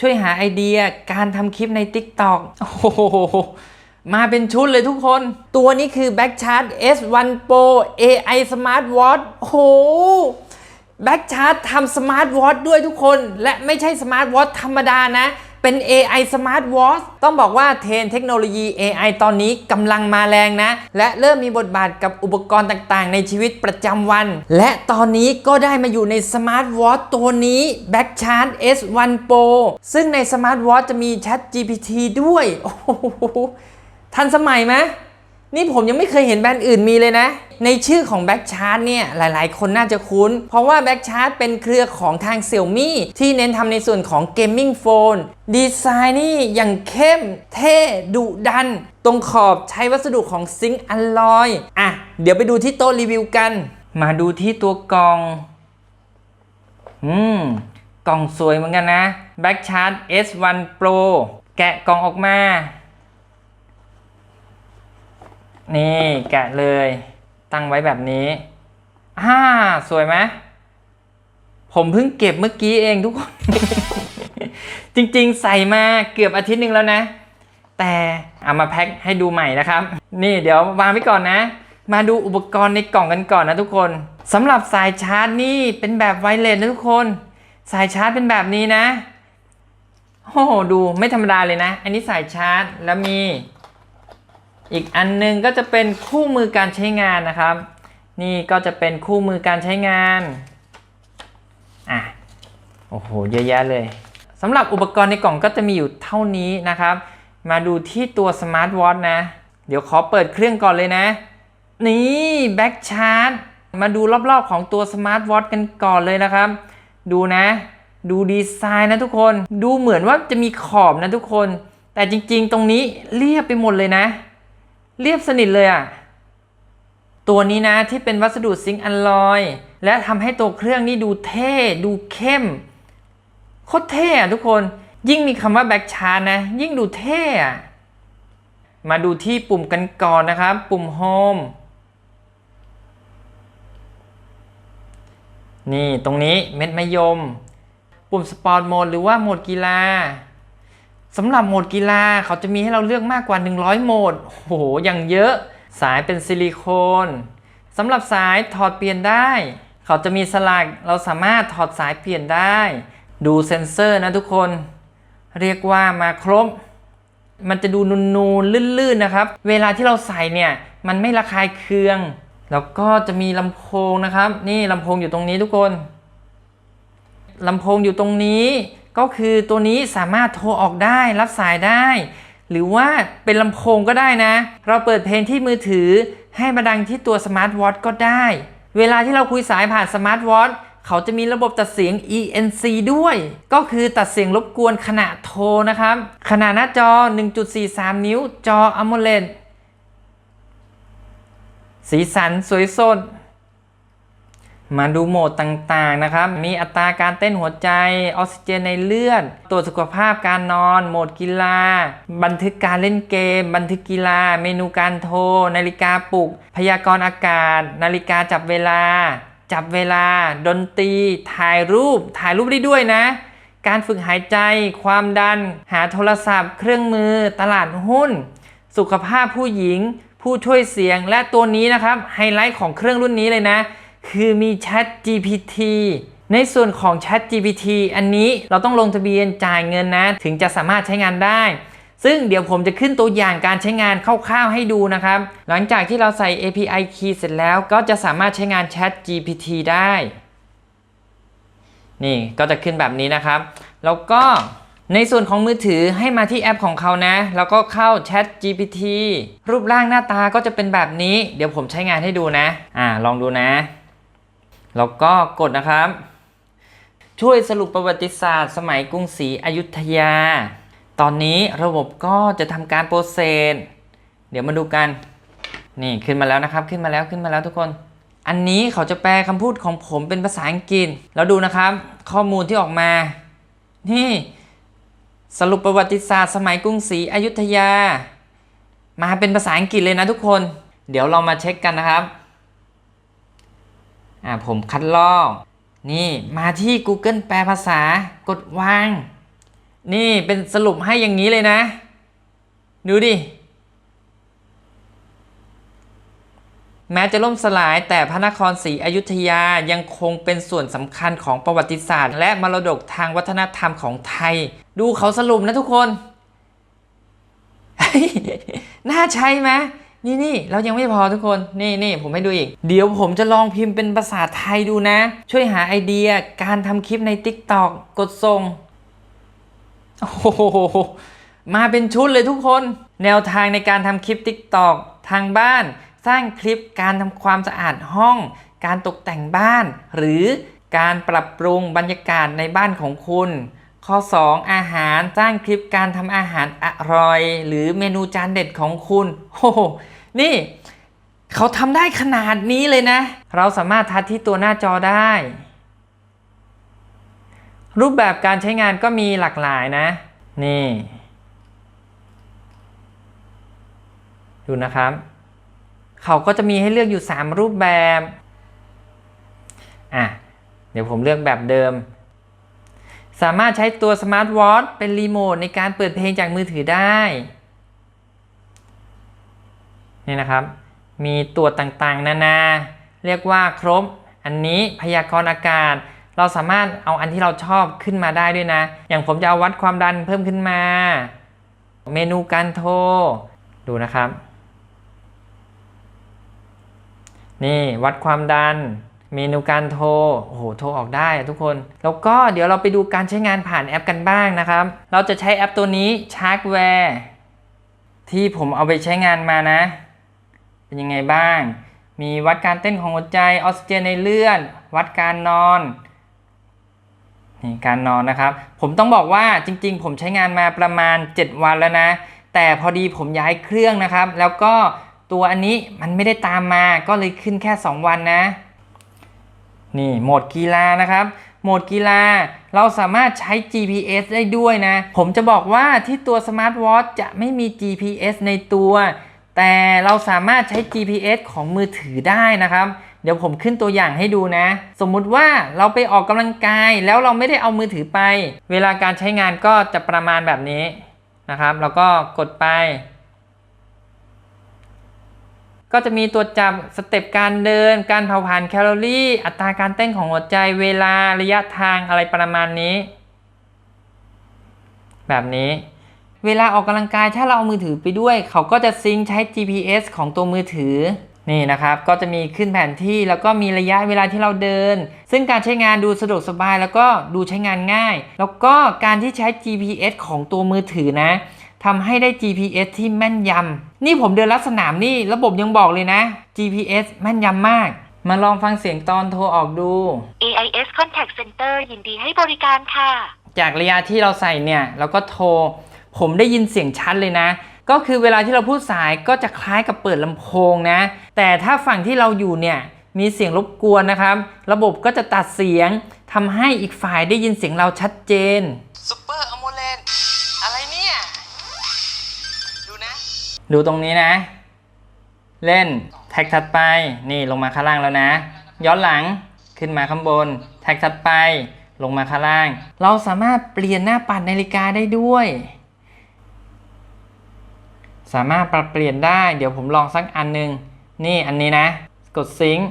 ช่วยหาไอเดียการทำคลิปใน TikTok โอ้โหมาเป็นชุดเลยทุกคน ตัวนี้คือ Backchat S1 Pro AI Smart Watch โอ้โหแบ็กชาร์ t ทำสมาร์ทวอทด้วยทุกคน และไม่ใช่สมาร์ทวอทธรรมดานะ เป็น AI Smart Watch ต้องบอกว่าเทรนเทคโนโลยี AI ตอนนี้กำลังมาแรงนะ และเริ่มมีบทบาทกับอุปกรณ์ต่างๆ ในชีวิตประจำวัน และตอนนี้ก็ได้มาอยู่ใน smartwatch ตัวนี้ b a c k c h a r t S1 Pro ซึ่งใน smartwatch จะมี Chat GPT ด้วยโอ้โหทันสมัยไหม นี่ผมยังไม่เคยเห็นแบรนด์อื่นมีเลยนะ ในชื่อของ b a c k c h a r t เนี่ยหลายๆ คนน่าจะคุ้น เพราะว่า b a c k c h a r t เป็นเครือของทาง Xiaomi ที่เน้นทำในส่วนของ Gaming Phone ดีไซน์นี่อย่างเข้มเท่ดุดัน ตรงขอบใช้วัสดุของ Zinc Alloy อะ เดี๋ยวไปดูที่โต๊ะรีวิวกัน มาดูที่ตัวกล่อง อืม กล่องสวยเหมือนกันนะ b a c k c h a r t S1 Pro แกะกล่องออกมา นี่แกะเลย ตั้งไว้แบบนี้อ่าสวยไหมผมเพิ่งเก็บเมื่อกี้เองทุกคน จริงๆ ใส่มาเกือบอาทิตย์หนึ่งแล้วนะ แต่เอามาแพ็คให้ดูใหม่นะครับ นี่เดี๋ยววางไว้ก่อนนะ มาดูอุปกรณ์ในกล่องกันก่อนนะทุกคนสำหรับสายชาร์จนี่เป็นแบบไวเลสนะทุกคน สายชาร์จเป็นแบบนี้นะโอ้โหดูไม่ธรรมดาเลยนะ อันนี้สายชาร์จแล้วมี อีกอันหนึงก็จะเป็นคู่มือการใช้งานนะครับ นี่ก็จะเป็นคู่มือการใช้งานอะโอ้โหเยอะแยะเลยสำหรับอุปกรณ์ในกล่องก็จะมีอยู่เท่านี้นะครับ มาดูที่ตัวสมาร์ทวอทนะ เดี๋ยวขอเปิดเครื่องก่อนเลยนะ นี่แบ็กชาร์จมาดูรอบๆของตัวสมาร์ทวอทกันก่อนเลยนะครับ ดูนะ ดูดีไซน์นะทุกคน ดูเหมือนว่าจะมีขอบนะทุกคน แต่จริงๆ ตรงนี้เรียบไปหมดเลยนะ เรียบสนิทเลยอะ่ะ ตัวนี้นะที่เป็นวัสดุซิงค์อัลลอย และทำให้ตัวเครื่องนี่ดูเท่ ดูเข้ม โคตรเท่อะทุกคน ยิ่งมีคำว่าแบ็กชาร์นะ ยิ่งดูเท่อะมาดูที่ปุ่มกันก่อนนะครับ ปุ่มโฮมนี่ตรงนี้เม็ดมะยม ปุ่มสปอร์ตโหมดหรือว่าโหมดกีฬา สำหรับโหมดกีฬาเขาจะมีให้เราเลือกมากกว่า 100 โหมดโอ้โหอย่างเยอะ สายเป็นซิลิโคนสำหรับสายถอดเปลี่ยนได้ เขาจะมีสลักเราสามารถถอดสายเปลี่ยนได้ ดูเซ็นเซอร์นะทุกคน เรียกว่ามาครบ มันจะดูนูนๆลื่นๆนะครับ เวลาที่เราใส่เนี่ย มันไม่ระคายเคือง แล้วก็จะมีลำโพงนะครับ นี่ลำโพงอยู่ตรงนี้ทุกคนลำโพงอยู่ตรงนี้ ก็คือตัวนี้สามารถโทรออกได้รับสายได้ หรือว่าเป็นลำโพงก็ได้นะ เราเปิดเพลงที่มือถือ ให้มาดังที่ตัวสมาร์ทวอทก็ได้ เวลาที่เราคุยสายผ่านสมาร์ทวอทเขาจะมีระบบตัดเสียง ENC ด้วย ก็คือตัดเสียงรบกวนขณะโทรนะครับ ขนาดหน้าจอ 1.43 นิ้ว จอ AMOLED สีสันสวยสด มาดูโหมดต่างๆนะครับ มีอัตราการเต้นหัวใจ ออกซิเจนในเลือด ตรวจสุขภาพการนอน โหมดกีฬา บันทึกการเล่นเกม บันทึกกีฬา เมนูการโทร นาฬิกาปลุก พยากรณ์อากาศ นาฬิกาจับเวลา จับเวลา ดนตรี ถ่ายรูป ถ่ายรูปได้ด้วยนะ การฝึกหายใจ ความดัน หาโทรศัพท์ เครื่องมือ ตลาดหุ้น สุขภาพผู้หญิง ผู้ช่วยเสียง และตัวนี้นะครับ ไฮไลท์ของเครื่องรุ่นนี้เลยนะ คือมี Chat GPT ในส่วนของ Chat GPT อันนี้เราต้องลงทะเบียนจ่ายเงินนะ ถึงจะสามารถใช้งานได้ ซึ่งเดี๋ยวผมจะขึ้นตัวอย่างการใช้งานคร่าวๆให้ดูนะครับ หลังจากที่เราใส่ API key เสร็จแล้วก็จะสามารถใช้งาน Chat GPT ได้ นี่ก็จะขึ้นแบบนี้นะครับ แล้วก็ในส่วนของมือถือให้มาที่แอปของเขานะ แล้วก็เข้า Chat GPT รูปร่างหน้าตาก็จะเป็นแบบนี้ เดี๋ยวผมใช้งานให้ดูนะ อ่า ลองดูนะ แล้วก็กดนะครับ ช่วยสรุปประวัติศาสตร์ สมัยกรุงศรีอยุธยา ตอนนี้ระบบก็จะทำการโปรเซสเดี๋ยวมาดูกัน นี่ขึ้นมาแล้วนะครับ ขึ้นมาแล้วขึ้นมาแล้วทุกคน อันนี้เขาจะแปลคำพูดของผมเป็นภาษาอังกฤษ แล้วดูนะครับ ข้อมูลที่ออกมา นี่ สรุปประวัติศาสตร์ สมัยกรุงศรีอยุธยา มาเป็นภาษาอังกฤษเลยนะทุกคน เดี๋ยวเรามาเช็คกันนะครับ อ่าผมคัดลอก นี่มาที่ Google แปลภาษากดวาง นี่เป็นสรุปให้อย่างนี้เลยนะ ดูดิ แม้จะล่มสลายแต่พระนครศรีอยุธยายังคงเป็นส่วนสำคัญของประวัติศาสตร์ และมรดกทางวัฒนธรรมของไทย ดูเขาสรุปนะทุกคน น่าใช่ไหม นี่นี่เรายังไม่พอทุกคน นี่นี่ผมให้ดูอีก เดี๋ยวผมจะลองพิมพ์เป็นภาษาไทยดูนะ ช่วยหาไอเดียการทำคลิปใน TikTok กดส่ง โอ้โห มาเป็นชุดเลยทุกคน แนวทางในการทำคลิป TikTok ทางบ้าน สร้างคลิปการทำความสะอาดห้อง การตกแต่งบ้าน หรือการปรับปรุงบรรยากาศในบ้านของคุณ ข้อ 2 อาหาร สร้างคลิปการทำอาหารอร่อย หรือเมนูจานเด็ดของคุณโอ้ นี่ เขาทำได้ขนาดนี้เลยนะ เราสามารถทัดที่ตัวหน้าจอได้ รูปแบบการใช้งานก็มีหลากหลายนะ นี่ ดูนะครับ เขาก็จะมีให้เลือกอยู่ 3 รูปแบบอะเดี๋ยวผมเลือกแบบเดิม สามารถใช้ตัวสมาร์ทวอทเป็นรีโมทในการเปิดเพลงจากมือถือได้ นี่นะครับ มีตัวต่างๆ นานา เรียกว่าครบ อันนี้พยากรณ์อากาศ เราสามารถเอาอันที่เราชอบขึ้นมาได้ด้วยนะ อย่างผมจะเอาวัดความดันเพิ่มขึ้นมา เมนูการโทร ดูนะครับ นี่วัดความดันเมนูการโทร โอ้โห โทรออกได้ทุกคน แล้วก็เดี๋ยวเราไปดูการใช้งานผ่านแอปกันบ้างนะครับ เราจะใช้แอปตัวนี้ชาร์กแวร์ที่ผมเอาไปใช้งานมานะ เป็นยังไงบ้าง มีวัดการเต้นของหัวใจออกซิเจนในเลือดวัดการนอนนี่การนอนนะครับ ผมต้องบอกว่าจริง ๆ ผมใช้งานมาประมาณ 7 วันแล้วนะ แต่พอดีผมย้ายเครื่องนะครับ แล้วก็ตัวอันนี้มันไม่ได้ตามมาก็เลยขึ้นแค่ 2 วันนะ นี่โหมดกีฬานะครับ โหมดกีฬาเราสามารถใช้ GPS ได้ด้วยนะ ผมจะบอกว่าที่ตัวสมาร์ทวอทจะไม่มี GPS ในตัว แต่เราสามารถใช้ GPS ของมือถือได้นะครับ เดี๋ยวผมขึ้นตัวอย่างให้ดูนะ สมมุติว่าเราไปออกกำลังกายแล้วเราไม่ได้เอามือถือไป เวลาการใช้งานก็จะประมาณแบบนี้นะครับ แล้วก็กดไป ก็จะมีตัวจับสเต็ปการเดิน การเผาผลาญแคลอรี่ อัตราการเต้นของหัวใจ เวลาระยะทางอะไรประมาณนี้ แบบนี้ เวลาออกกำลังกายถ้าเราเอามือถือไปด้วย เขาก็จะซิงค์ใช้ GPS ของตัวมือถือนี่นะครับ ก็จะมีขึ้นแผนที่แล้วก็มีระยะเวลาที่เราเดิน ซึ่งการใช้งานดูสะดวกสบายแล้วก็ดูใช้งานง่าย แล้วก็การที่ใช้ GPS ของตัวมือถือนะทำให้ได้ GPS ที่แม่นยำนี่ผมเดินลัดสนามนี่ระบบยังบอกเลยนะ GPS แม่นยำมาก มาลองฟังเสียงตอนโทรออกดู AIS Contact Center ยินดีให้บริการค่ะ จากระยะที่เราใส่เนี่ยเราก็โทร ผมได้ยินเสียงชัดเลยนะ ก็คือเวลาที่เราพูดสายก็จะคล้ายกับเปิดลำโพงนะ แต่ถ้าฝั่งที่เราอยู่เนี่ยมีเสียงรบกวนนะครับ ระบบก็จะตัดเสียงทำให้อีกฝ่ายได้ยินเสียงเราชัดเจนซูเปอร์อโมเลนอะไรเนี่ย ดูนะ ดูตรงนี้นะ เล่นแท็กถัดไปนี่ลงมาข้างล่างแล้วนะ ย้อนหลังขึ้นมาข้างบน แท็กถัดไปลงมาข้างล่าง เราสามารถเปลี่ยนหน้าปัดนาฬิกาได้ด้วย สามารถปรับเปลี่ยนได้เดี๋ยวผมลองสักอันหนึง นี่อันนี้นะ กดซิงค์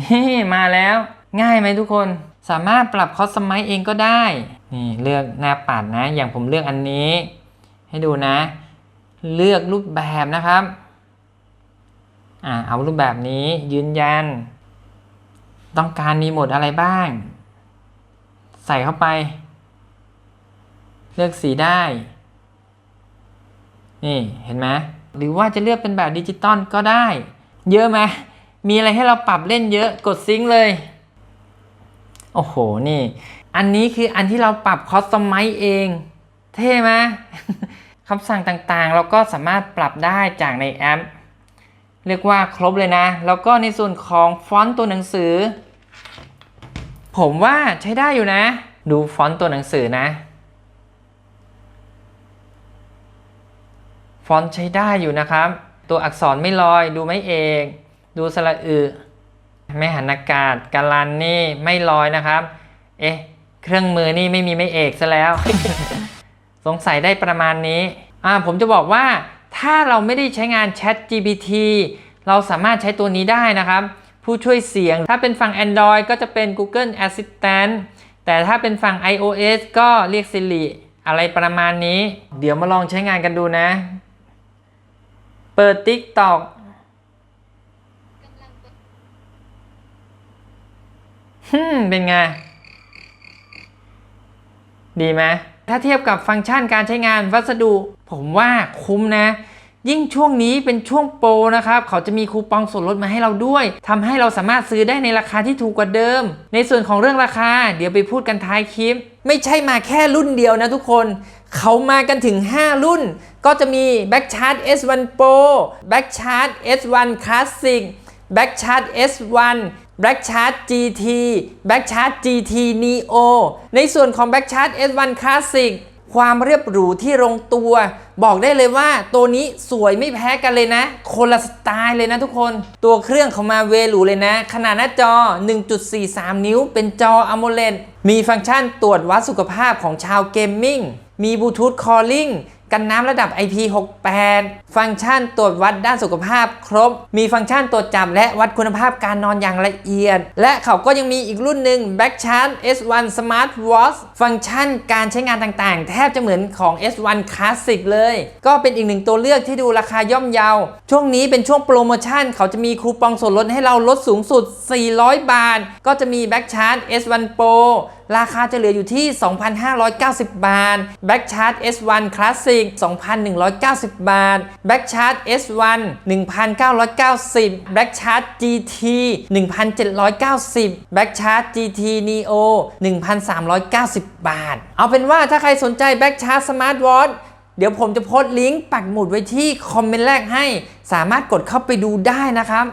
นี่มาแล้วง่ายไหมทุกคนสามารถปรับคอสมัยเองก็ได้ นี่เลือกหน้าปัดนะ อย่างผมเลือกอันนี้ ให้ดูนะ เลือกรูปแบบนะครับอ่าเอารูปแบบนี้ยืนยัน ต้องการมีโหมดอะไรบ้าง ใส่เข้าไป เลือกสีได้ นี่เห็นไหมหรือว่าจะเลือกเป็นแบบดิจิตอลก็ได้ เยอะไหมมีอะไรให้เราปรับเล่นเยอะกดซิงค์เลย โอ้โหนี่ อันนี้คืออันที่เราปรับคอสตอมไมซ์เอง เท่ไหมคำสั่งต่างๆ เราก็สามารถปรับได้จากในแอป เรียกว่าครบเลยนะ แล้วก็ในส่วนของฟอนต์ตัวหนังสือ ผมว่าใช้ได้อยู่นะ ดูฟอนต์ตัวหนังสือนะ ฟอนต์ใช้ได้อยู่นะครับ ตัวอักษรไม่ลอย ดูไม่เอกดูสระอึไม่หันอากาศการันนี่ไม่ลอยนะครับ เอ๊ะ เครื่องมือนี่ไม่มีไม่เอกซะแล้ว สงสัยได้ประมาณนี้ อ่า ผมจะบอกว่า ถ้าเราไม่ได้ใช้งาน Chat GPT เราสามารถใช้ตัวนี้ได้นะครับ ผู้ช่วยเสียง ถ้าเป็นฝั่ง Android ก็จะเป็น Google Assistant แต่ถ้าเป็นฝั่ง iOS ก็เรียก Siri อะไรประมาณนี้ เดี๋ยวมาลองใช้งานกันดูนะ เปิด TikTok ฮึมเป็นไง ดีไหมถ้าเทียบกับฟังก์ชันการใช้งานวัสดุ ผมว่าคุ้มนะ ยิ่งช่วงนี้เป็นช่วงโปรนะครับ เขาจะมีคูปองส่วนลดมาให้เราด้วยทำให้เราสามารถซื้อได้ในราคาที่ถูกกว่าเดิม ในส่วนของเรื่องราคา เดี๋ยวไปพูดกันท้ายคลิป ไม่ใช่มาแค่รุ่นเดียวนะทุกคน เขามากันถึง 5 รุ่น ก็จะมี Backcharge S1 Pro Backcharge S1 Classic Backcharge S1 Backcharge GT Backcharge GT Neo ในส่วนของ Backcharge S1 Classic ความเรียบหรูที่ลงตัว บอกได้เลยว่าตัวนี้สวยไม่แพ้กันเลยนะ คนละสไตล์เลยนะทุกคน ตัวเครื่องเขามาเวหรูเลยนะ ขนาดหน้าจอ 1.43 นิ้ว เป็นจอ AMOLED มีฟังก์ชันตรวจวัดสุขภาพของชาวเกมมิ่ง มีบลูทูธคอลลิ่ง กันน้ำระดับ IP68 ฟังก์ชันตรวจวัดด้านสุขภาพครบ มีฟังก์ชันตรวจจับและวัดคุณภาพการนอนอย่างละเอียด และเขาก็ยังมีอีกรุ่นหนึ่ง Backcharge S1 Smart Watch ฟังก์ชันการใช้งานต่างๆ แทบจะเหมือนของ S1 Classic เลย ก็เป็นอีกหนึ่งตัวเลือกที่ดูราคาย่อมเยา ช่วงนี้เป็นช่วงโปรโมชั่น เขาจะมีคูปองส่วนลดให้เราลดสูงสุด 400 บาท ก็จะมี Backcharge S1 Pro ราคาจะเหลืออยู่ที่ 2,590 บาท Backcharge S1 Classic 2,190 บาท Backcharge S1 1,990 Backcharge GT 1,790 Backcharge GT Neo 1,390 บาท เอาเป็นว่าถ้าใครสนใจ Backcharge Smart Watch เดี๋ยวผมจะโพสต์ลิงก์ปักหมุดไว้ที่คอมเมนต์แรกให้ สามารถกดเข้าไปดูได้นะครับ